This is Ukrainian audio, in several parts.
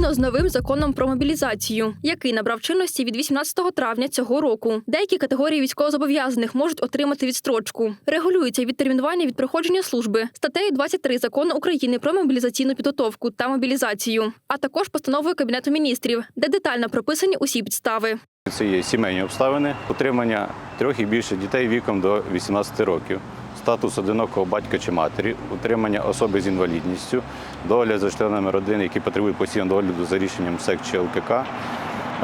Згідно з новим законом про мобілізацію, який набрав чинності від 18 травня цього року, деякі категорії військовозобов'язаних можуть отримати відстрочку. Регулюється відтермінування від проходження служби статтею 23 закону України про мобілізаційну підготовку та мобілізацію, а також постановою кабінету міністрів, де детально прописані усі підстави. Це є сімейні обставини, утримання трьох і більше дітей віком до 18 років, статус одинокого батька чи матері, утримання особи з інвалідністю, догляд за членами родини, які потребують постійного догляду за рішенням СЕК чи ЛКК,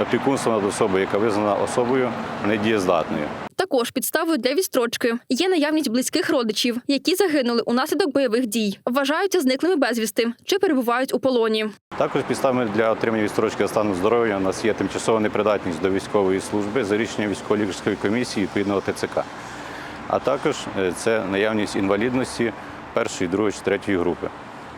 опікунство над особою, яка визнана особою недієздатною. Також підставою для відстрочки є наявність близьких родичів, які загинули унаслідок бойових дій, вважаються зниклими безвісти чи перебувають у полоні. Також підставами для отримання відстрочки за станом здоров'я у нас є тимчасова непридатність до військової служби за рішенням військово-лікарської комісії відповідного ТЦК. А також е, це наявність інвалідності першої, другої чи третьої групи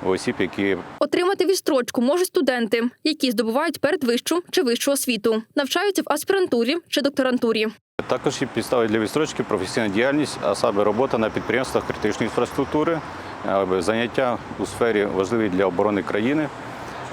у осіб, які Отримати відстрочку можуть студенти, які здобувають передвищу чи вищу освіту, навчаються в аспірантурі чи докторантурі. Також є підстави для відстрочки професійна діяльність, а саме робота на підприємствах критичної інфраструктури, заняття у сфері важливій для оборони країни,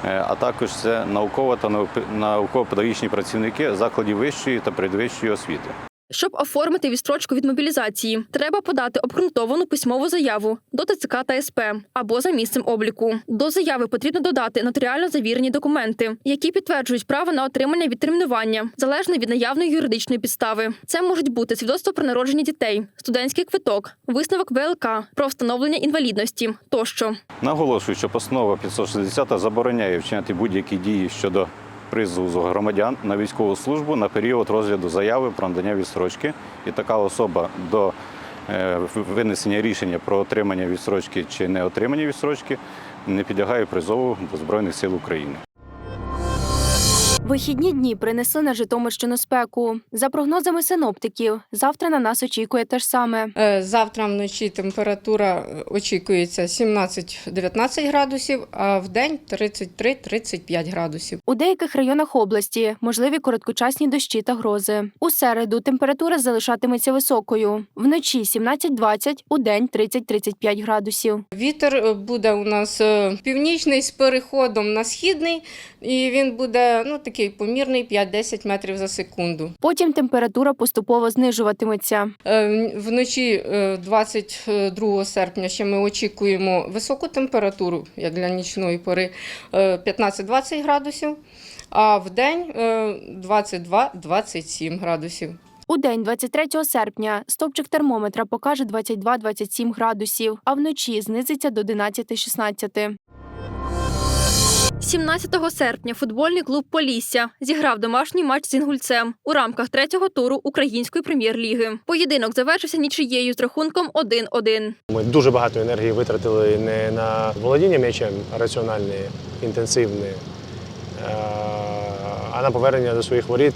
е, а також це науково та науково-педагогічні працівники закладів вищої та передвищої освіти. Щоб оформити відстрочку від мобілізації, треба подати обґрунтовану письмову заяву до ТЦК та СП або за місцем обліку. До заяви потрібно додати нотаріально завірені документи, які підтверджують право на отримання відтермінування, залежно від наявної юридичної підстави. Це можуть бути свідоцтво про народження дітей, студентський квиток, висновок ВЛК про встановлення інвалідності тощо. Наголошую, що постанова 560 забороняє вчиняти будь-які дії щодо призову громадян на військову службу на період розгляду заяви про надання відстрочки. І така особа до е, винесення рішення про отримання відстрочки чи не отримання відстрочки не підлягає призову до Збройних сил України. Вихідні дні принесли на Житомирщину спеку. За прогнозами синоптиків, завтра на нас очікує те ж саме. Е, Завтра вночі температура е, очікується 17-19 градусів, а в день 33-35 градусів. У деяких районах області можливі короткочасні дощі та грози. У середу температура залишатиметься високою. Вночі 17-20, у день 30-35 градусів. Вітер е, буде у нас північний з переходом на східний, і він буде ну такий помірний 5-10 метрів за секунду. Потім температура поступово знижуватиметься. Е, Вночі е, 22 серпня ще ми очікуємо високу температуру, як для нічної пори, е, 15-20 градусів, а в день е, 22-27 градусів. У день 23 серпня стовпчик термометра покаже 22-27 градусів, а вночі знизиться до 11-16. 17 серпня футбольний клуб Полісся зіграв домашній матч з інгульцем у рамках третього туру української прем'єр-ліги. Поєдинок завершився нічиєю з рахунком 1-1. Ми дуже багато енергії витратили не на володіння м'ячем раціональне, інтенсивне, а на повернення до своїх воріт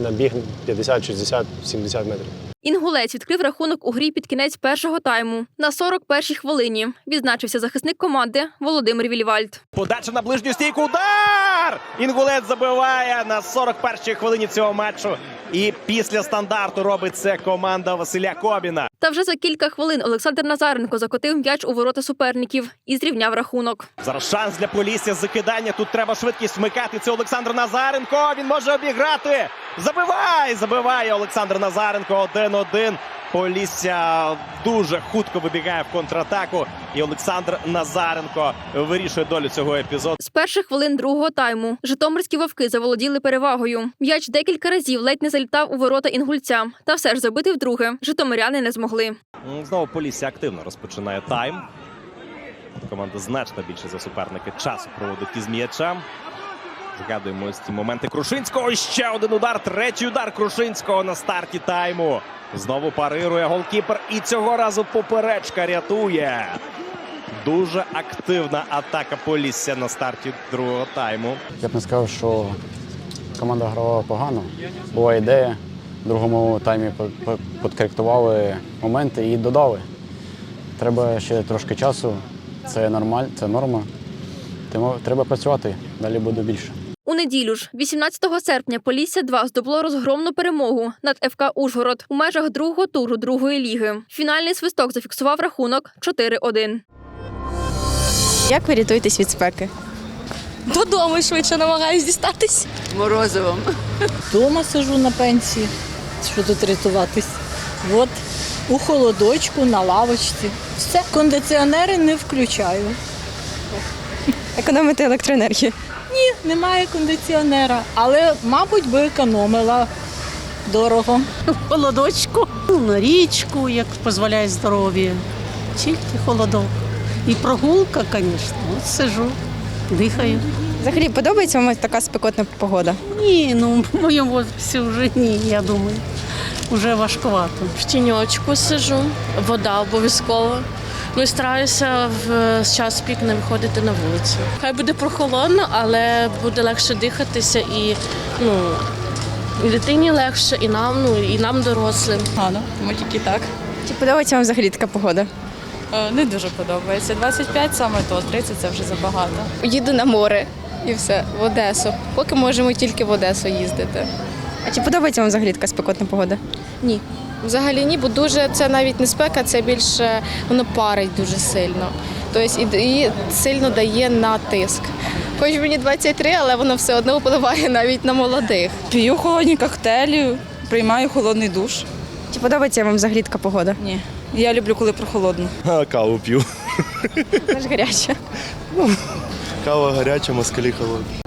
на біг 50, 60, 70 метрів. Інгулець відкрив рахунок у грі під кінець першого тайму. На 41-й хвилині відзначився захисник команди Володимир Вільвальд. Подача на ближню стійку. Удар! Інгулець забиває на 41-й хвилині цього матчу. І після стандарту робить це команда Василя Кобіна. Та вже за кілька хвилин Олександр Назаренко закотив м'яч у ворота суперників і зрівняв рахунок. Зараз шанс для Полісся закидання. Тут треба швидкість вмикати. Це Олександр Назаренко. Він може обіграти. Забиває! Забиває Олександр Назаренко 1-1. Полісся дуже хутко вибігає в контратаку. І Олександр Назаренко вирішує долю цього епізоду. З перших хвилин другого тайму житомирські вовки заволоділи перевагою. М'яч декілька разів ледь не залітав у ворота інгульця, та все ж забити вдруге житомиряни не змогли. Знову Полісся активно розпочинає тайм. Команда значно більше за суперники часу проводить із м'ячем. Згадуємо ці моменти Крушинського. Ще один удар. Третій удар Крушинського на старті тайму. Знову парирує голкіпер. І цього разу поперечка рятує. Дуже активна атака Полісся на старті другого тайму. Я б не сказав, що команда грала погано. Була ідея. В другому таймі підкоректували моменти і додали. Треба ще трошки часу. Це нормаль, це норма. Треба працювати, далі буде більше. У неділю ж, 18 серпня, Полісся 2 здобуло розгромну перемогу над ФК Ужгород у межах другого туру другої ліги. Фінальний свисток зафіксував рахунок 4-1. Як ви рятуєтесь від спеки? додому швидше намагаюсь дістатись. Морозивом. Дома сижу на пенсії. Що тут рятуватись? От у холодочку, на лавочці. Все, кондиціонери не включаю. Економити електроенергію. Ні, немає кондиціонера, але, мабуть, би економила дорого. холодочку, ну, на річку, як дозволяє здоров'я. Тільки холодок. І прогулка, звісно. От сижу, дихаю. Взагалі подобається вам така спекотна погода? Ні, ну в моєму возрасті вже ні, я думаю. Вже важкувато. В тіньочку сижу, вода обов'язково. Ну і стараюся в час пік не виходити на вулицю. Хай буде прохолодно, але буде легше дихатися і ну, і дитині легше, і нам, ну і нам дорослим. Погано, тому тільки так. Чи подобається вам взагалі така погода? Е, Не дуже подобається. 25 саме то, 30 це вже забагато. Їду на море і все, в Одесу. Поки можемо тільки в Одесу їздити. А чи подобається вам взагалі така спекотна погода? Ні. Взагалі ні, бо дуже це навіть не спека, це більше воно парить дуже сильно. Тобто і, і сильно дає на тиск. Хоч мені 23, але воно все одно впливає навіть на молодих. П'ю холодні коктейлі, приймаю холодний душ. Чи подобається вам взагалі така погода? Ні. Я люблю, коли прохолодно. Каву п'ю. Це ж гаряча. Кава гаряча, москалі холодні.